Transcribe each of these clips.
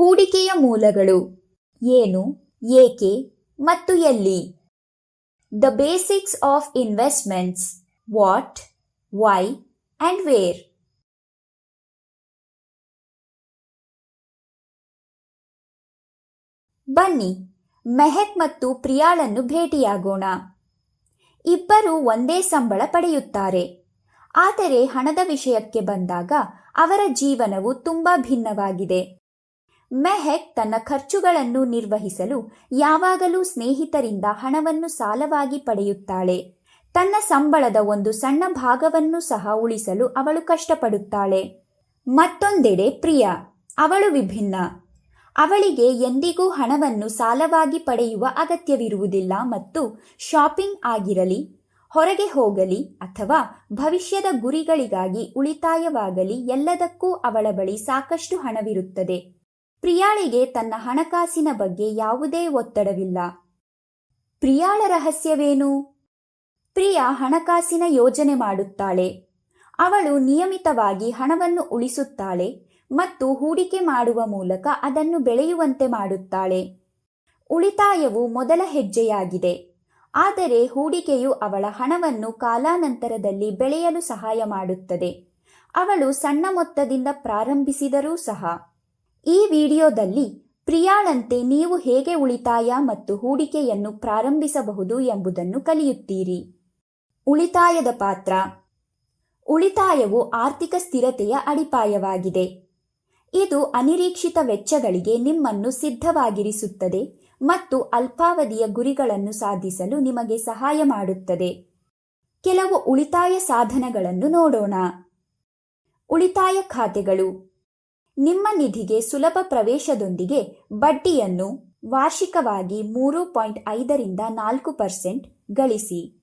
ಹೂಡಿಕೆಯ ಮೂಲಗಳು. ಏನು, ಏಕೆ, ಮತ್ತು ಎಲ್ಲಿ. The basics of investments what why and where ಬನ್ನಿ, ಮೆಹಕ್ ಮತ್ತು ಪ್ರಿಯಾಳನ್ನು ಭೇಟಿಯಾಗೋಣ. ಇಬ್ಬರು ಒಂದೇ ಸಂಬಳ ಪಡೆಯುತ್ತಾರೆ. ಆದರೆ ಹಣದ ವಿಷಯಕ್ಕೆ ಬಂದಾಗ ಅವರ ಜೀವನವು ತುಂಬಾ ಭಿನ್ನವಾಗಿದೆ. ಮೆಹಕ್ ತನ್ನ ಖರ್ಚುಗಳನ್ನು ನಿರ್ವಹಿಸಲು ಯಾವಾಗಲೂ ಸ್ನೇಹಿತರಿಂದ ಹಣವನ್ನು ಸಾಲವಾಗಿ ಪಡೆಯುತ್ತಾಳೆ. ತನ್ನ ಸಂಬಳದ ಒಂದು ಸಣ್ಣ ಭಾಗವನ್ನು ಸಹ ಉಳಿಸಲು ಅವಳು ಕಷ್ಟಪಡುತ್ತಾಳೆ. ಮತ್ತೊಂದೆಡೆ ಪ್ರಿಯಾ, ಅವಳು ವಿಭಿನ್ನ. ಅವಳಿಗೆ ಎಂದಿಗೂ ಹಣವನ್ನು ಸಾಲವಾಗಿ ಪಡೆಯುವ ಅಗತ್ಯವಿರುವುದಿಲ್ಲ ಮತ್ತು ಶಾಪಿಂಗ್ ಆಗಿರಲಿ, ಹೊರಗೆ ಹೋಗಲಿ ಅಥವಾ ಭವಿಷ್ಯದ ಗುರಿಗಳಿಗಾಗಿ ಉಳಿತಾಯವಾಗಲಿ ಎಲ್ಲದಕ್ಕೂ ಅವಳ ಬಳಿ ಸಾಕಷ್ಟು ಹಣವಿರುತ್ತದೆ. ಪ್ರಿಯಾಳಿಗೆ ತನ್ನ ಹಣಕಾಸಿನ ಬಗ್ಗೆ ಯಾವುದೇ ಒತ್ತಡವಿಲ್ಲ. ಪ್ರಿಯಾಳ ರಹಸ್ಯವೇನು? ಪ್ರಿಯಾ ಹಣಕಾಸಿನ ಯೋಜನೆ ಮಾಡುತ್ತಾಳೆ. ಅವಳು ನಿಯಮಿತವಾಗಿ ಹಣವನ್ನು ಉಳಿಸುತ್ತಾಳೆ ಮತ್ತು ಹೂಡಿಕೆ ಮಾಡುವ ಮೂಲಕ ಅದನ್ನು ಬೆಳೆಯುವಂತೆ ಮಾಡುತ್ತಾಳೆ. ಉಳಿತಾಯವು ಮೊದಲ ಹೆಜ್ಜೆಯಾಗಿದೆ. ಆದರೆ ಹೂಡಿಕೆಯು ಅವಳ ಹಣವನ್ನು ಕಾಲಾನಂತರದಲ್ಲಿ ಬೆಳೆಯಲು ಸಹಾಯ ಮಾಡುತ್ತದೆ. ಅವಳು ಸಣ್ಣ ಮೊತ್ತದಿಂದ ಪ್ರಾರಂಭಿಸಿದರೂ ಸಹ ಈ ವಿಡಿಯೋದಲ್ಲಿ ಪ್ರಿಯಾಳಂತೆ ನೀವು ಹೇಗೆ ಉಳಿತಾಯ ಮತ್ತು ಹೂಡಿಕೆಯನ್ನು ಪ್ರಾರಂಭಿಸಬಹುದು ಎಂಬುದನ್ನು ಕಲಿಯುತ್ತೀರಿ. ಉಳಿತಾಯದ ಪಾತ್ರ. ಉಳಿತಾಯವು ಆರ್ಥಿಕ ಸ್ಥಿರತೆಯ ಅಡಿಪಾಯವಾಗಿದೆ. ಇದು ಅನಿರೀಕ್ಷಿತ ವೆಚ್ಚಗಳಿಗೆ ನಿಮ್ಮನ್ನು ಸಿದ್ಧವಾಗಿರಿಸುತ್ತದೆ ಮತ್ತು ಅಲ್ಪಾವಧಿಯ ಗುರಿಗಳನ್ನು ಸಾಧಿಸಲು ನಿಮಗೆ ಸಹಾಯ ಮಾಡುತ್ತದೆ. ಕೆಲವು ಉಳಿತಾಯ ಸಾಧನಗಳನ್ನು ನೋಡೋಣ. ಉಳಿತಾಯ ಖಾತೆಗಳು. ನಿಮ್ಮ ನಿಧಿಗೆ ಸುಲಭ ಪ್ರವೇಶದೊಂದಿಗೆ ಬಡ್ಡಿಯನ್ನು ವಾರ್ಷಿಕವಾಗಿ ಮೂರು ಪಾಯಿಂಟ್ ಐದರಿಂದ ನಾಲ್ಕು ಪರ್ಸೆಂಟ್ ಗಳಿಸಿ.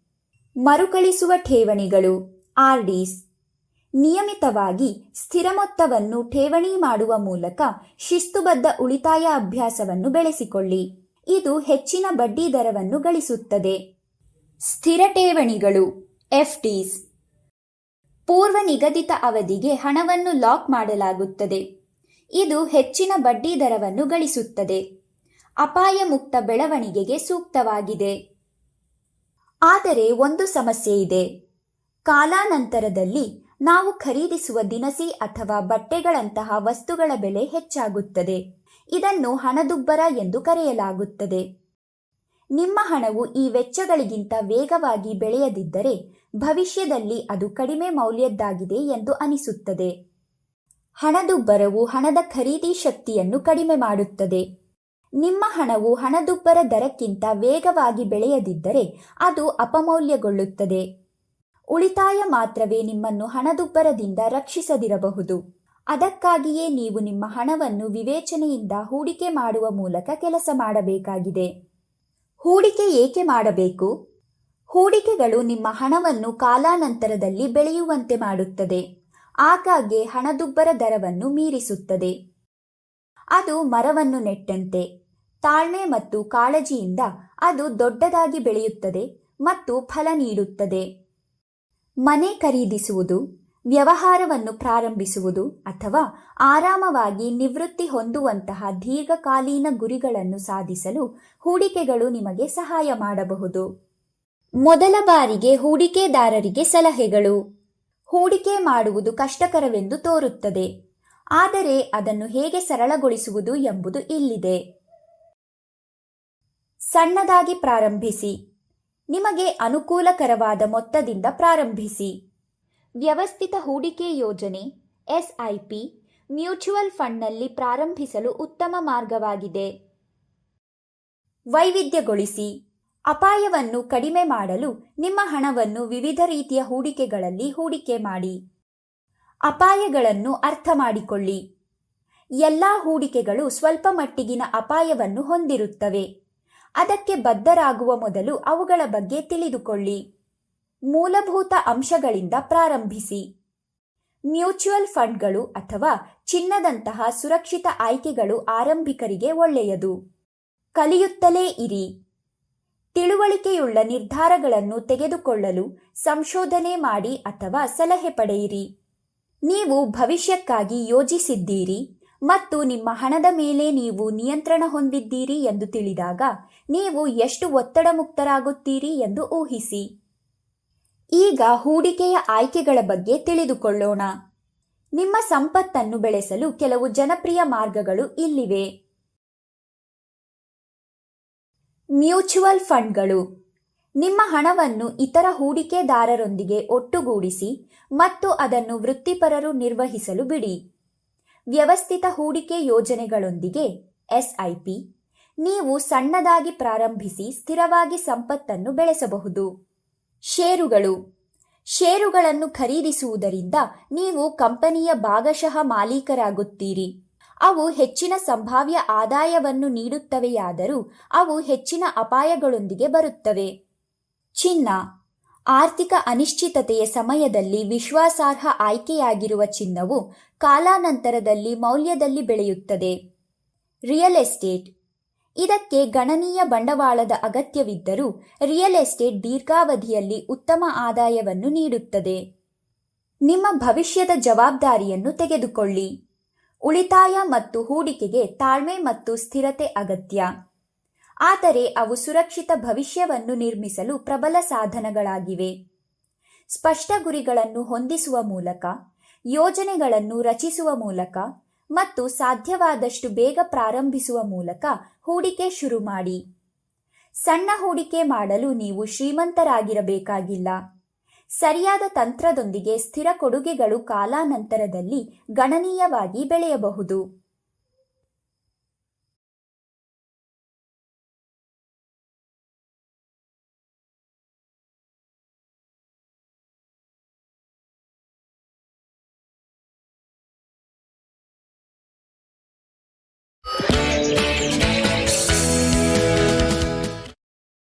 ಮರುಕಳಿಸುವ ಠೇವಣಿಗಳು, ಆರ್ಡಿಸ್. ನಿಯಮಿತವಾಗಿ ಸ್ಥಿರ ಮೊತ್ತವನ್ನು ಠೇವಣಿ ಮಾಡುವ ಮೂಲಕ ಶಿಸ್ತುಬದ್ಧ ಉಳಿತಾಯ ಅಭ್ಯಾಸವನ್ನು ಬೆಳೆಸಿಕೊಳ್ಳಿ. ಇದು ಹೆಚ್ಚಿನ ಬಡ್ಡಿ ದರವನ್ನು ಗಳಿಸುತ್ತದೆ. ಸ್ಥಿರ ಠೇವಣಿಗಳು ಎಫ್ಡಿಸ್ ಪೂರ್ವ ನಿಗದಿತ ಅವಧಿಗೆ ಹಣವನ್ನು ಲಾಕ್ ಮಾಡಲಾಗುತ್ತದೆ. ಇದು ಹೆಚ್ಚಿನ ಬಡ್ಡಿ ದರವನ್ನು ಗಳಿಸುತ್ತದೆ. ಅಪಾಯ ಮುಕ್ತ ಬೆಳವಣಿಗೆಗೆ ಸೂಕ್ತವಾಗಿದೆ. ಆದರೆ ಒಂದು ಸಮಸ್ಯೆ ಇದೆ. ಕಾಲಾನಂತರದಲ್ಲಿ ನಾವು ಖರೀದಿಸುವ ದಿನಸಿ ಅಥವಾ ಬಟ್ಟೆಗಳಂತಹ ವಸ್ತುಗಳ ಬೆಲೆ ಹೆಚ್ಚಾಗುತ್ತದೆ. ಇದನ್ನು ಹಣದುಬ್ಬರ ಎಂದು ಕರೆಯಲಾಗುತ್ತದೆ. ನಿಮ್ಮ ಹಣವು ಈ ವೆಚ್ಚಗಳಿಗಿಂತ ವೇಗವಾಗಿ ಬೆಳೆಯದಿದ್ದರೆ ಭವಿಷ್ಯದಲ್ಲಿ ಅದು ಕಡಿಮೆ ಮೌಲ್ಯದ್ದಾಗಿದೆ ಎಂದು ಅನಿಸುತ್ತದೆ. ಹಣದುಬ್ಬರವು ಹಣದ ಖರೀದಿ ಶಕ್ತಿಯನ್ನು ಕಡಿಮೆ ಮಾಡುತ್ತದೆ. ನಿಮ್ಮ ಹಣವು ಹಣದುಬ್ಬರ ದರಕ್ಕಿಂತ ವೇಗವಾಗಿ ಬೆಳೆಯದಿದ್ದರೆ ಅದು ಅಪಮೌಲ್ಯಗೊಳ್ಳುತ್ತದೆ. ಉಳಿತಾಯ ಮಾತ್ರವೇ ನಿಮ್ಮನ್ನು ಹಣದುಬ್ಬರದಿಂದ ರಕ್ಷಿಸದಿರಬಹುದು. ಅದಕ್ಕಾಗಿಯೇ ನೀವು ನಿಮ್ಮ ಹಣವನ್ನು ವಿವೇಚನೆಯಿಂದ ಹೂಡಿಕೆ ಮಾಡುವ ಮೂಲಕ ಕೆಲಸ ಮಾಡಬೇಕಾಗಿದೆ. ಹೂಡಿಕೆ ಏಕೆ ಮಾಡಬೇಕು? ಹೂಡಿಕೆಗಳು ನಿಮ್ಮ ಹಣವನ್ನು ಕಾಲಾನಂತರದಲ್ಲಿ ಬೆಳೆಯುವಂತೆ ಮಾಡುತ್ತದೆ. ಆಗಾಗ್ಗೆ ಹಣದುಬ್ಬರ ದರವನ್ನು ಮೀರಿಸುತ್ತದೆ. ಅದು ಮರವನ್ನು ನೆಟ್ಟಂತೆ. ತಾಳ್ಮೆ ಮತ್ತು ಕಾಳಜಿಯಿಂದ ಅದು ದೊಡ್ಡದಾಗಿ ಬೆಳೆಯುತ್ತದೆ ಮತ್ತು ಫಲ ನೀಡುತ್ತದೆ. ಮನೆ ಖರೀದಿಸುವುದು ವ್ಯವಹಾರವನ್ನು ಪ್ರಾರಂಭಿಸುವುದು ಅಥವಾ ಆರಾಮವಾಗಿ ನಿವೃತ್ತಿ ಹೊಂದುವಂತಹ ದೀರ್ಘಕಾಲೀನ ಗುರಿಗಳನ್ನು ಸಾಧಿಸಲು ಹೂಡಿಕೆಗಳು ನಿಮಗೆ ಸಹಾಯ ಮಾಡಬಹುದು. ಮೊದಲ ಬಾರಿಗೆ ಹೂಡಿಕೆದಾರರಿಗೆ ಸಲಹೆಗಳು. ಹೂಡಿಕೆ ಮಾಡುವುದು ಕಷ್ಟಕರವೆಂದು ತೋರುತ್ತದೆ. ಆದರೆ ಅದನ್ನು ಹೇಗೆ ಸರಳಗೊಳಿಸುವುದು ಎಂಬುದು ಇಲ್ಲಿದೆ. ಸಣ್ಣದಾಗಿ ಪ್ರಾರಂಭಿಸಿ. ನಿಮಗೆ ಅನುಕೂಲಕರವಾದ ಮೊತ್ತದಿಂದ ಪ್ರಾರಂಭಿಸಿ. ವ್ಯವಸ್ಥಿತ ಹೂಡಿಕೆ ಯೋಜನೆ, ಎಸ್ಐಪಿ, ಮ್ಯೂಚುವಲ್ ಫಂಡ್ನಲ್ಲಿ ಪ್ರಾರಂಭಿಸಲು ಉತ್ತಮ ಮಾರ್ಗವಾಗಿದೆ. ವೈವಿಧ್ಯಗೊಳಿಸಿ ಅಪಾಯವನ್ನು ಕಡಿಮೆ ಮಾಡಲು ನಿಮ್ಮ ಹಣವನ್ನು ವಿವಿಧ ರೀತಿಯ ಹೂಡಿಕೆಗಳಲ್ಲಿ ಹೂಡಿಕೆ ಮಾಡಿ. ಅಪಾಯಗಳನ್ನು ಅರ್ಥ ಮಾಡಿಕೊಳ್ಳಿ. ಎಲ್ಲಾ ಹೂಡಿಕೆಗಳು ಸ್ವಲ್ಪ ಮಟ್ಟಿಗಿನ ಅಪಾಯವನ್ನು ಹೊಂದಿರುತ್ತವೆ. ಅದಕ್ಕೆ ಬದ್ಧರಾಗುವ ಮೊದಲು ಅವುಗಳ ಬಗ್ಗೆ ತಿಳಿದುಕೊಳ್ಳಿ. ಮೂಲಭೂತ ಅಂಶಗಳಿಂದ ಪ್ರಾರಂಭಿಸಿ. ಮ್ಯೂಚುವಲ್ ಫಂಡ್ಗಳು ಅಥವಾ ಚಿನ್ನದಂತಹ ಸುರಕ್ಷಿತ ಆಯ್ಕೆಗಳು ಆರಂಭಿಕರಿಗೆ ಒಳ್ಳೆಯದು. ಕಲಿಯುತ್ತಲೇ ಇರಿ. ತಿಳುವಳಿಕೆಯುಳ್ಳ ನಿರ್ಧಾರಗಳನ್ನು ತೆಗೆದುಕೊಳ್ಳಲು ಸಂಶೋಧನೆ ಮಾಡಿ ಅಥವಾ ಸಲಹೆ ಪಡೆಯಿರಿ. ನೀವು ಭವಿಷ್ಯಕ್ಕಾಗಿ ಯೋಜಿಸಿದ್ದೀರಿ ಮತ್ತು ನಿಮ್ಮ ಹಣದ ಮೇಲೆ ನೀವು ನಿಯಂತ್ರಣ ಹೊಂದಿದ್ದೀರಿ ಎಂದು ತಿಳಿದಾಗ ನೀವು ಎಷ್ಟು ಒತ್ತಡ ಮುಕ್ತರಾಗುತ್ತೀರಿ ಎಂದು ಊಹಿಸಿ. ಈಗ ಹೂಡಿಕೆಯ ಆಯ್ಕೆಗಳ ಬಗ್ಗೆ ತಿಳಿದುಕೊಳ್ಳೋಣ. ನಿಮ್ಮ ಸಂಪತ್ತನ್ನು ಬೆಳೆಸಲು ಕೆಲವು ಜನಪ್ರಿಯ ಮಾರ್ಗಗಳು ಇಲ್ಲಿವೆ. ಮ್ಯೂಚುವಲ್ ಫಂಡ್ಗಳು. ನಿಮ್ಮ ಹಣವನ್ನು ಇತರ ಹೂಡಿಕೆದಾರರೊಂದಿಗೆ ಒಟ್ಟುಗೂಡಿಸಿ ಮತ್ತು ಅದನ್ನು ವೃತ್ತಿಪರರು ನಿರ್ವಹಿಸಲು ಬಿಡಿ. ವ್ಯವಸ್ಥಿತ ಹೂಡಿಕೆ ಯೋಜನೆಗಳೊಂದಿಗೆ ಎಸ್ಐಪಿ ನೀವು ಸಣ್ಣದಾಗಿ ಪ್ರಾರಂಭಿಸಿ ಸ್ಥಿರವಾಗಿ ಸಂಪತ್ತನ್ನು ಬೆಳೆಸಬಹುದು. ಷೇರುಗಳು. ಷೇರುಗಳನ್ನು ಖರೀದಿಸುವುದರಿಂದ ನೀವು ಕಂಪನಿಯ ಭಾಗಶಃ ಮಾಲೀಕರಾಗುತ್ತೀರಿ. ಅವು ಹೆಚ್ಚಿನ ಸಂಭಾವ್ಯ ಆದಾಯವನ್ನು ನೀಡುತ್ತವೆಯಾದರೂ ಅವು ಹೆಚ್ಚಿನ ಅಪಾಯಗಳೊಂದಿಗೆ ಬರುತ್ತವೆ. ಚಿನ್ನ. ಆರ್ಥಿಕ ಅನಿಶ್ಚಿತತೆಯ ಸಮಯದಲ್ಲಿ ವಿಶ್ವಾಸಾರ್ಹ ಆಯ್ಕೆಯಾಗಿರುವ ಚಿನ್ನವು ಕಾಲಾನಂತರದಲ್ಲಿ ಮೌಲ್ಯದಲ್ಲಿ ಬೆಳೆಯುತ್ತದೆ. Real estate. ಇದಕ್ಕೆ ಗಣನೀಯ ಬಂಡವಾಳದ ಅಗತ್ಯವಿದ್ದರೂ ರಿಯಲ್ ಎಸ್ಟೇಟ್ ದೀರ್ಘಾವಧಿಯಲ್ಲಿ ಉತ್ತಮ ಆದಾಯವನ್ನು ನೀಡುತ್ತದೆ. ನಿಮ್ಮ ಭವಿಷ್ಯದ ಜವಾಬ್ದಾರಿಯನ್ನು ತೆಗೆದುಕೊಳ್ಳಿ. ಉಳಿತಾಯ ಮತ್ತು ಹೂಡಿಕೆಗೆ ತಾಳ್ಮೆ ಮತ್ತು ಸ್ಥಿರತೆ ಅಗತ್ಯ. ಆದರೆ ಅವು ಸುರಕ್ಷಿತ ಭವಿಷ್ಯವನ್ನು ನಿರ್ಮಿಸಲು ಪ್ರಬಲ ಸಾಧನಗಳಾಗಿವೆ. ಸ್ಪಷ್ಟ ಗುರಿಗಳನ್ನು ಹೊಂದಿಸುವ ಮೂಲಕ, ಯೋಜನೆಗಳನ್ನು ರಚಿಸುವ ಮೂಲಕ ಮತ್ತು ಸಾಧ್ಯವಾದಷ್ಟು ಬೇಗ ಪ್ರಾರಂಭಿಸುವ ಮೂಲಕ ಹೂಡಿಕೆ ಶುರು ಮಾಡಿ. ಸಣ್ಣ ಹೂಡಿಕೆ ಮಾಡಲು ನೀವು ಶ್ರೀಮಂತರಾಗಿರಬೇಕಾಗಿಲ್ಲ. ಸರಿಯಾದ ತಂತ್ರದೊಂದಿಗೆ ಸ್ಥಿರ ಕೊಡುಗೆಗಳು ಕಾಲಾನಂತರದಲ್ಲಿ ಗಣನೀಯವಾಗಿ ಬೆಳೆಯಬಹುದು.